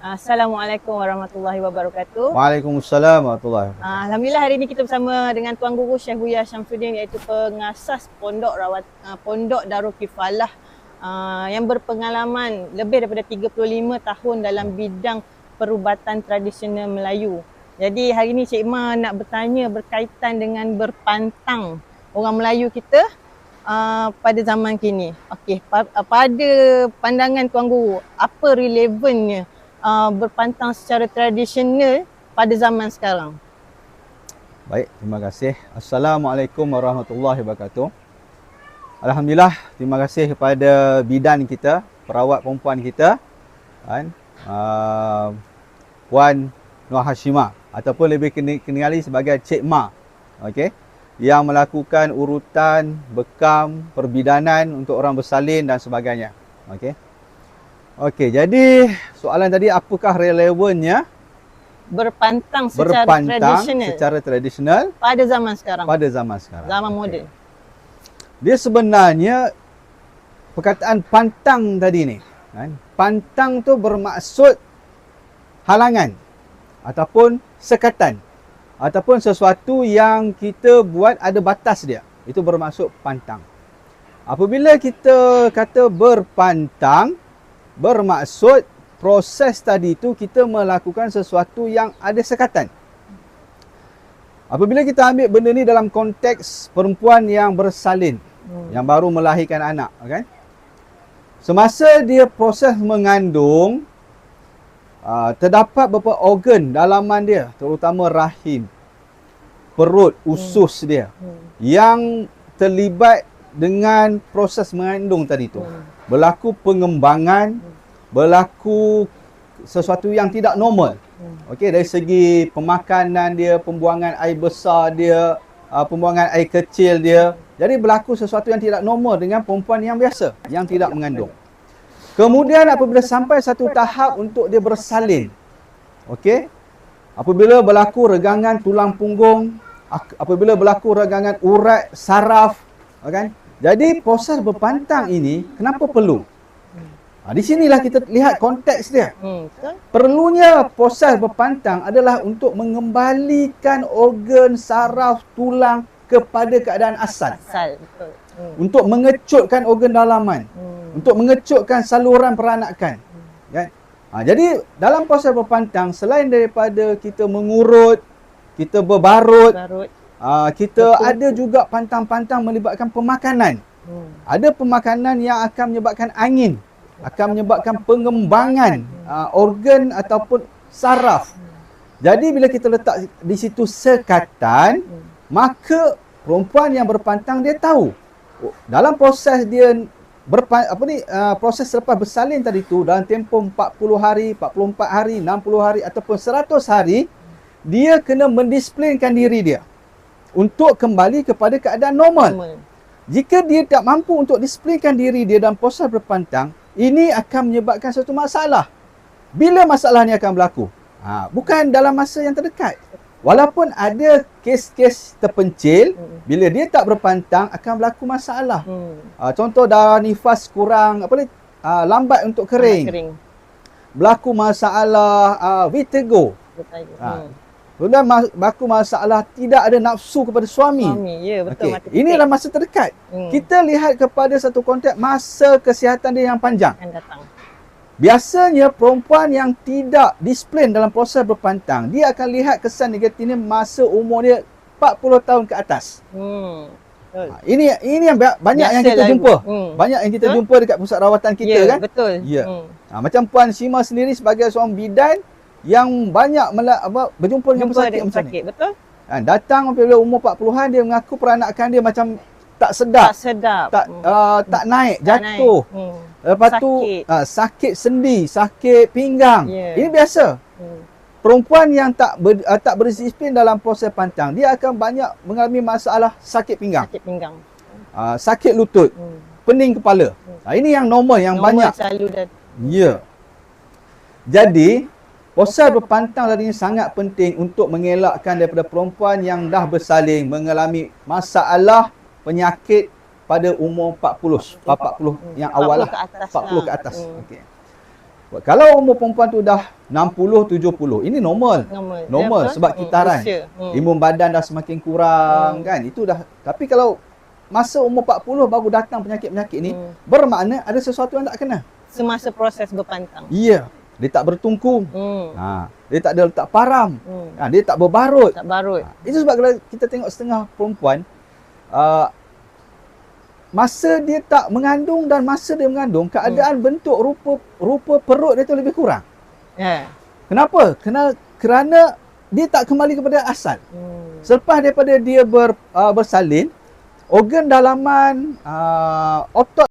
Assalamualaikum warahmatullahi wabarakatuh. Waalaikumsalam warahmatullahi wabarakatuh. Uh, Alhamdulillah hari ini kita bersama dengan Tuan Guru Syekh Buya Syamsuddin iaitu pengasas Pondok Rawat uh, Pondok Darul Kifalah uh, yang berpengalaman lebih daripada 35 tahun dalam bidang perubatan tradisional Melayu. Jadi hari ini Cik Ma nak bertanya berkaitan dengan berpantang orang Melayu kita uh, pada zaman kini. Okey, pa- pada pandangan Tuan Guru, apa relevannya uh, berpantang secara tradisional pada zaman sekarang. Baik, terima kasih. Assalamualaikum warahmatullahi wabarakatuh. Alhamdulillah, terima kasih kepada bidan kita, perawat perempuan kita, kan, uh, Puan Nur Hashimah ataupun lebih kenali sebagai Cik Ma. Okey. Yang melakukan urutan bekam perbidanan untuk orang bersalin dan sebagainya. Okey. Okey, jadi soalan tadi apakah relevannya berpantang secara berpantang tradisional secara tradisional pada zaman sekarang? pada zaman sekarang. Zaman moden. Dia sebenarnya perkataan pantang tadi ni, kan? Pantang tu bermaksud halangan ataupun sekatan ataupun sesuatu yang kita buat ada batas dia. Itu bermaksud pantang. Apabila kita kata berpantang bermaksud proses tadi tu kita melakukan sesuatu yang ada sekatan. Apabila kita ambil benda ni dalam konteks perempuan yang bersalin, Hmm. yang baru melahirkan anak, kan? Semasa dia proses mengandung, uh, terdapat beberapa organ dalaman dia, terutama rahim, perut, usus dia Hmm. yang terlibat dengan proses mengandung tadi tu. Hmm. Berlaku pengembangan, berlaku sesuatu yang tidak normal. Hmm. Okey, dari segi pemakanan dia, pembuangan air besar dia, uh, pembuangan air kecil dia. Jadi berlaku sesuatu yang tidak normal dengan perempuan yang biasa, yang tidak mengandung. Kemudian apabila sampai satu tahap untuk dia bersalin. Okey? Apabila berlaku regangan tulang punggung, apabila berlaku regangan urat saraf, kan? Jadi proses berpantang ini kenapa perlu? Ha, di sinilah kita lihat konteks dia. Hmm, betul? Perlunya proses berpantang adalah untuk mengembalikan organ saraf tulang kepada keadaan asal. Asal, betul. Hmm. Untuk mengecutkan organ dalaman. Hmm. Untuk mengecutkan saluran peranakan. Kan? Ha, jadi dalam proses berpantang selain daripada kita mengurut, kita berbarut, Barut. ha, kita Betul. ada juga pantang-pantang melibatkan pemakanan. Hmm. Ada pemakanan yang akan menyebabkan angin, akan menyebabkan pengembangan uh, organ ataupun saraf. Jadi bila kita letak di situ sekatan, maka perempuan yang berpantang dia tahu dalam proses dia berpa, apa ni uh, proses selepas bersalin tadi tu dalam tempoh 40 hari, 44 hari, 60 hari ataupun 100 hari dia kena mendisiplinkan diri dia untuk kembali kepada keadaan normal. Normal. Jika dia tak mampu untuk disiplinkan diri dia dalam proses berpantang, ini akan menyebabkan satu masalah. Bila masalah ni akan berlaku? Ha, bukan dalam masa yang terdekat. Walaupun ada kes-kes terpencil, Hmm. bila dia tak berpantang akan berlaku masalah. Hmm. Ha, contoh darah nifas kurang, apa ni? Ha, lambat untuk kering. Kering. Berlaku masalah uh, vitiligo. Betul. Ha. Hmm. Kemudian ma- berlaku masalah tidak ada nafsu kepada suami. Suami, ya betul. Mata Ini adalah masa terdekat. Hmm. Kita lihat kepada satu konteks masa kesihatan dia yang panjang. akan datang. Biasanya perempuan yang tidak disiplin dalam proses berpantang, dia akan lihat kesan negatifnya masa umur dia 40 tahun ke atas. Hmm. Betul. Ha, ini ini yang ba- banyak yang Biasa kita lah, jumpa. Hmm. Banyak yang kita Betul? jumpa dekat pusat rawatan kita ya, kan. Betul. Ya. Hmm. Ha, macam Puan Shima sendiri sebagai seorang bidan yang banyak mela, apa, berjumpa dengan Jumpa pesakit dengan macam sakit, ni. betul? Ha, datang apabila umur 40-an dia mengaku peranakan dia macam tak Tak sedap, sedap. tak Hmm. uh, tak naik, Tak jatuh. naik. Hmm. Lepas tu Sakit. uh, sakit sendi, sakit pinggang. Ya. Ini biasa. Hmm. Perempuan yang tak ber, uh, tak berdisiplin dalam proses pantang, dia akan banyak mengalami masalah sakit pinggang, Sakit pinggang. uh, sakit lutut, Hmm. pening kepala. Uh, ini yang normal yang Normal banyak. selalu dah. Ya. Jadi, proses berpantang tadi ini sangat penting untuk mengelakkan daripada perempuan yang dah bersalin mengalami masalah penyakit pada umur 40, 40 yang 40 awal lah. ke atas 40 ke lah. atas. Hmm. Okey. Kalau umur perempuan tu dah 60 70, ini normal. Normal. Normal, sebab Hmm, kitaran. usia. Hmm. Imun badan dah semakin kurang Hmm. kan. Itu dah tapi kalau masa umur 40 baru datang penyakit-penyakit ni, Hmm. bermakna ada sesuatu yang tak kena. Semasa proses berpantang. Ya, dia tak bertungkung. Hmm. Ha, dia tak ada letak param. Hmm. Ha, dia tak berbarut. Tak barut. Ha, itu sebab kalau kita tengok setengah perempuan uh, masa dia tak mengandung dan masa dia mengandung keadaan bentuk rupa rupa perut dia tu lebih kurang. Ya. Kenapa? Kena kerana dia tak kembali kepada asal. Hmm. Selepas daripada dia ber, uh, bersalin, organ dalaman uh, otot